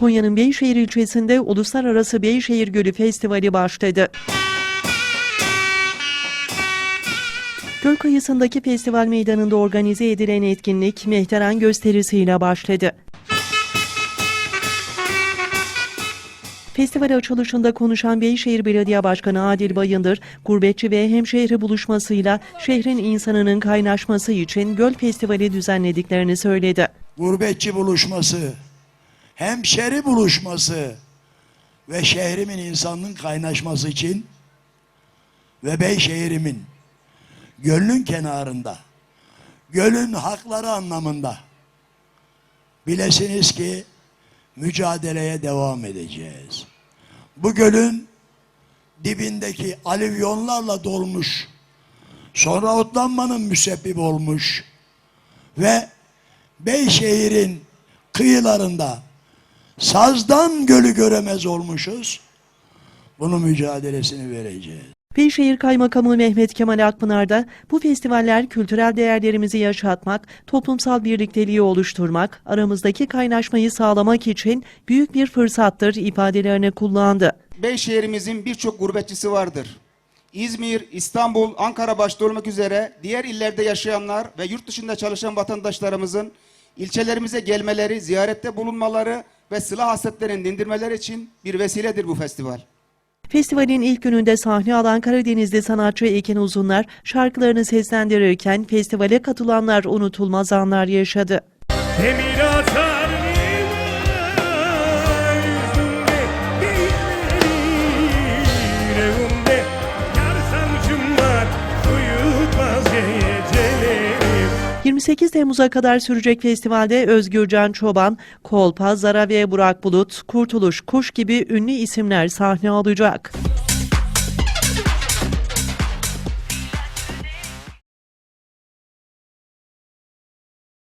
Konya'nın Beyşehir ilçesinde Uluslararası Beyşehir Gölü Festivali başladı. Göl kıyısındaki festival meydanında organize edilen etkinlik mehteran gösterisiyle başladı. Festival açılışında konuşan Beyşehir Belediye Başkanı Adil Bayındır, gurbetçi ve hemşehri buluşmasıyla şehrin insanının kaynaşması için Göl Festivali düzenlediklerini söyledi. gurbetçi buluşması, hemşeri buluşması ve şehrimin insanının kaynaşması için ve Beyşehir'imin gölün kenarında, gölün hakları anlamında bilesiniz ki mücadeleye devam edeceğiz. Bu gölün dibindeki alüvyonlarla dolmuş, sonra otlanmanın müsebbip olmuş ve Beyşehir'in kıyılarında Sazdan Gölü göremez olmuşuz. Bunun mücadelesini vereceğiz. Beyşehir Kaymakamı Mehmet Kemal Akpınar da bu festivaller kültürel değerlerimizi yaşatmak, toplumsal birlikteliği oluşturmak, aramızdaki kaynaşmayı sağlamak için büyük bir fırsattır ifadelerini kullandı. Beyşehir'imizin birçok gurbetçisi vardır. İzmir, İstanbul, Ankara başta olmak üzere diğer illerde yaşayanlar ve yurt dışında çalışan vatandaşlarımızın ilçelerimize gelmeleri, ziyarette bulunmaları ve silah hasretlerini dindirmeleri için bir vesiledir bu festival. Festivalin ilk gününde sahne alan Karadenizli sanatçı Ekin Uzunlar şarkılarını seslendirirken festivale katılanlar unutulmaz anlar yaşadı. Demir 28 Temmuz'a kadar sürecek festivalde Özgürcan Çoban, Kolpa, Zara ve Burak Bulut, Kurtuluş Kuş gibi ünlü isimler sahne alacak.